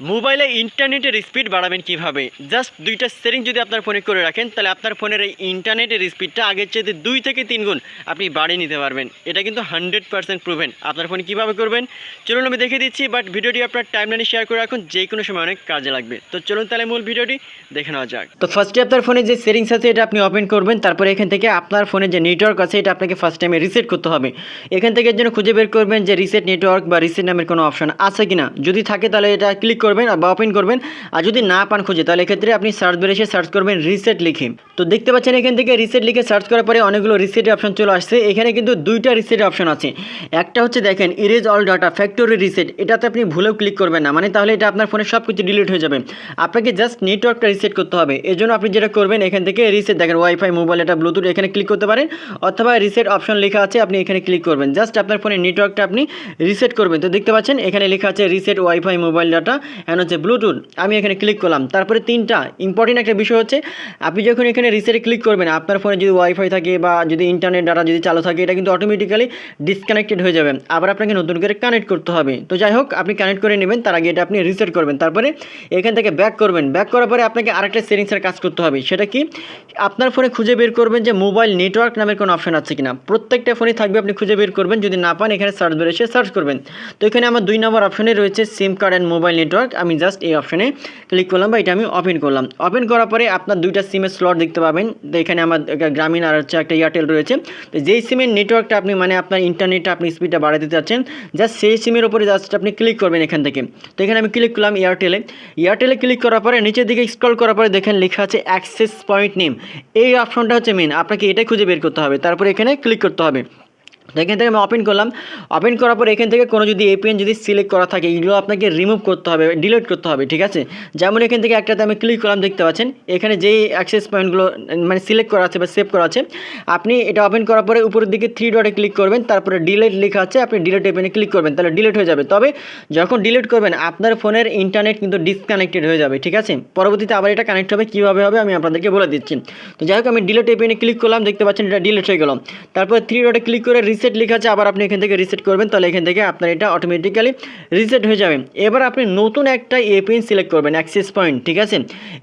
মোবাইলে ইন্টারনেটের স্পিড বাড়াবেন কীভাবে? জাস্ট দুইটা সেটিং যদি আপনার ফোনে করে রাখেন, তাহলে আপনার ফোনের এই ইন্টারনেটের স্পিডটা আগের চেয়ে দুই থেকে তিন গুণ আপনি বাড়িয়ে নিতে পারবেন। এটা কিন্তু হান্ড্রেড পার্সেন্ট প্রুভেন। আপনার ফোনে কীভাবে করবেন? চলুন আমি দেখে দিচ্ছি বাট ভিডিওটি আপনার টাইমলাইনে শেয়ার করে রাখুন, যে কোনো সময় অনেক কাজে লাগবে। তো চলুন তাহলে মূল ভিডিওটি দেখে নেওয়া যাক। তো ফার্স্টে আপনার ফোনে যে সেটিংস আছে, এটা আপনি ওপেন করবেন, তারপরে এখান থেকে আপনার ফোনে যে নেটওয়ার্ক আছে, এটা আপনাকে ফার্স্ট টাইমে রিসেট করতে হবে। এখান থেকে জন্য খুঁজে বের করবেন যে রিসেট নেটওয়ার্ক বা রিসেট নামের কোনো অপশন আছে কিনা। যদি থাকে তাহলে এটা ক্লিক করবেন বা ওপেন করবেন। আর যদি না পান খুঁজে, তাহলে এক্ষেত্রে আপনি সার্চ বের এসে সার্চ করবেন রিসেট লিখে। তো দেখতে পাচ্ছেন এখান থেকে রিসেট লিখে সার্চ করার পরে অনেকগুলো রিসেটের অপশন চলে আসছে। এখানে কিন্তু দুইটা রিসেটের অপশন আছে। একটা হচ্ছে দেখেন erase all data factory reset এটাতে আপনি ভুলেও ক্লিক করবেন না। মানে তাহলে এটা আপনার ফোনে সব কিছু ডিলিট হয়ে যাবে। আপনাকে জাস্ট নেটওয়ার্কটা রিসেট করতে হবে। এর জন্য আপনি যেটা করবেন, এখান থেকে রিসেট দেখেন ওয়াইফাই মোবাইল এটা ব্লুটুথ এখানে ক্লিক করতে পারেন। অথবা রিসেট অপশন লেখা আছে, আপনি এখানে ক্লিক করবেন। জাস্ট আপনার ফোনের নেটওয়ার্কটা আপনি রিসেট করবেন। তো দেখতে পাচ্ছেন, এখানে লেখা আছে reset wifi mobile data and হচ্ছে ব্লুটুথ আমি এখানে ক্লিক করলাম। তারপরে তিনটা ইম্পর্টেন্ট একটা বিষয় হচ্ছে, আপনি যখন এখানে রিসেটে ক্লিক করবেন, আপনার ফোনে যদি ওয়াইফাই থাকে বা যদি ইন্টারনেট ডাটা যদি চালু থাকে, এটা কিন্তু অটোমেটিক্যালি ডিসকানেক্টেড হয়ে যাবে। আবার আপনাকে নতুন করে কানেক্ট করতে হবে। তো যাই হোক, আপনি কানেক্ট করে নেবেন, তার আগে এটা আপনি রিসেট করবেন। তারপরে এখান থেকে ব্যাক করবেন। ব্যাক করার পরে আপনাকে আরেকটা সেটিংসের কাজ করতে হবে। সেটা কি? আপনার ফোনে খুঁজে বের করবেন যে মোবাইল নেটওয়ার্ক নামের কোনো অপশন আছে কিনা। প্রত্যেকটা ফোনে থাকবে, আপনি খুঁজে বের করবেন। যদি না পান, এখানে সার্চ বের এসে সার্চ করবেন। তো এখানে আমার দুই নম্বর অপশনে রয়েছে SIM card and mobile network আমি জাস্ট এই অপশনে ক্লিক করলাম বা এটা আমি ওপেন করলাম। ওপেন করার পরে আপনার দুইটা সিমের স্লট দেখতে পাবেন। তো এখানে আমার গ্রামীণ আর হচ্ছে একটা এয়ারটেল রয়েছে। তো যেই সিমের নেটওয়ার্কটা আপনি মানে আপনার ইন্টারনেটটা আপনি স্পিডটা বাড়াতে চাচ্ছেন জাস্ট সেই সিমের উপরে জাস্ট আপনি ক্লিক করবেন এখান থেকে। তো এখানে আমি ক্লিক করলাম এয়ারটেলে এয়ারটেলে ক্লিক করার পরে নিচের দিকে স্ক্রল করার পরে দেখেন লেখা আছে অ্যাক্সেস পয়েন্ট নেম এই অপশনটা হচ্ছে মেন আপনাকে এটাই খুঁজে বের করতে হবে। তারপরে এখানে ক্লিক করতে হবে। এখান থেকে আমি ওপেন করলাম। ওপেন করার পর এখান থেকে কোনো যদি এপিএন যদি সিলেক্ট করা থাকে, এগুলো আপনাকে রিমুভ করতে হবে ডিলিট করতে হবে, ঠিক আছে? যেমন এখান থেকে একটাতে আমি ক্লিক করলাম, দেখতে পাচ্ছেন? এখানে যেই অ্যাক্সেস পয়েন্টগুলো মানে সিলেক্ট করা আছে বা সেভ করা আছে, আপনি এটা ওপেন করার পরে উপরের দিকে থ্রি ডটে ক্লিক করবেন, তারপরে ডিলিট লেখা আছে, আপনি ডিলিট এপিএনে ক্লিক করবেন, তাহলে ডিলিট হয়ে যাবে। তবে যখন ডিলিট করবেন, আপনার ফোনের ইন্টারনেট কিন্তু ডিসকানেক্টেড হয়ে যাবে, ঠিক আছে? পরবর্তীতে আবার এটা কানেক্ট হবে, কীভাবে হবে আমি আপনাদেরকে বলে দিচ্ছি। তো যাই হোক, আমি ডিলিট এপিএনে ক্লিক করলাম, দেখতে পাচ্ছেন এটা ডিলিট হয়ে গেল। তারপর থ্রি ডটে ক্লিক করে রিসেট লেখা আছে, আবার আপনি এখান থেকে রিসেট করবেন, তাহলে এখান থেকে আপনার এটা অটোমেটিক্যালি রিসেট হয়ে যাবে। এবার আপনি নতুন একটা এপিএন সিলেক্ট করবেন অ্যাক্সেস পয়েন্ট ঠিক আছে?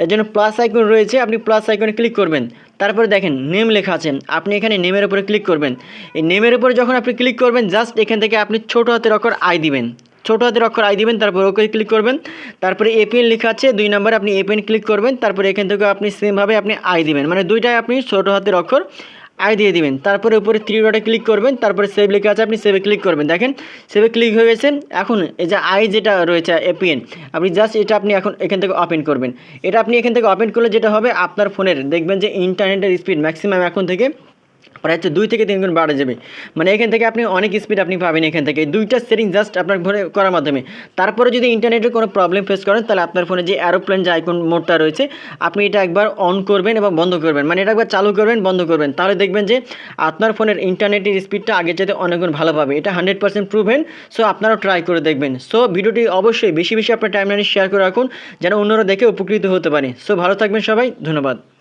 এর জন্য প্লাস আইকন রয়েছে, আপনি প্লাস আইকনে ক্লিক করবেন। তারপরে দেখেন নেম লেখা আছে, আপনি এখানে নেমের উপরে ক্লিক করবেন। এই নেমের উপরে যখন আপনি ক্লিক করবেন জাস্ট এখান থেকে আপনি ছোটো হাতের অক্ষর আই দিবেন। ছোটো হাতের অক্ষর আই দিবেন, তারপর ওকে ক্লিক করবেন। তারপরে এপিএন লেখা আছে, দুই নম্বরে আপনি এপিএন ক্লিক করবেন, তারপরে এখান থেকে আপনি সেমভাবে আপনি আই দিবেন। মানে দুইটাই আপনি ছোটো হাতের অক্ষর আই দিয়ে দিবেন। তারপরে উপরে থ্রি ডটে ক্লিক করবেন, তারপরে সেভ লেখা আছে, আপনি সেভে ক্লিক করবেন। দেখেন সেভে ক্লিক হয়ে গেছে। এখন এই যে আই যেটা রয়েছে এপিএন আপনি জাস্ট এটা আপনি এখন এখান থেকে ওপেন করবেন। এটা আপনি এখান থেকে ওপেন করলে যেটা হবে, আপনার ফোনের, দেখবেন যে ইন্টারনেটের স্পিড ম্যাক্সিমাম এখন থেকে প্রায় হচ্ছে দুই থেকে তিন গুণ বাড়ে যাবে। মানে এখান থেকে আপনি অনেক স্পিড আপনি পাবেন এখান থেকে। দুইটা সেটিং জাস্ট আপনার ফোনে করার মাধ্যমে। তারপরে যদি ইন্টারনেটের কোনো প্রবলেম ফেস করেন, তাহলে আপনার ফোনে যে অ্যারোপ্লেন যে আইকন মোডটা রয়েছে, আপনি এটা একবার অন করবেন এবং বন্ধ করবেন। মানে এটা একবার চালু করবেন, বন্ধ করবেন। তাহলে দেখবেন যে আপনার ফোনের ইন্টারনেটের স্পিডটা আগের চাইতে অনেক গুণ ভালো পাবে। এটা হান্ড্রেড পার্সেন্ট প্রুভেন সো আপনারাও ট্রাই করে দেখবেন। সো ভিডিওটি অবশ্যই বেশি বেশি আপনার টাইমলাইনে শেয়ার করে রাখুন, যেন অন্যরা দেখে উপকৃত হতে পারে। সো ভালো থাকবেন সবাই, ধন্যবাদ।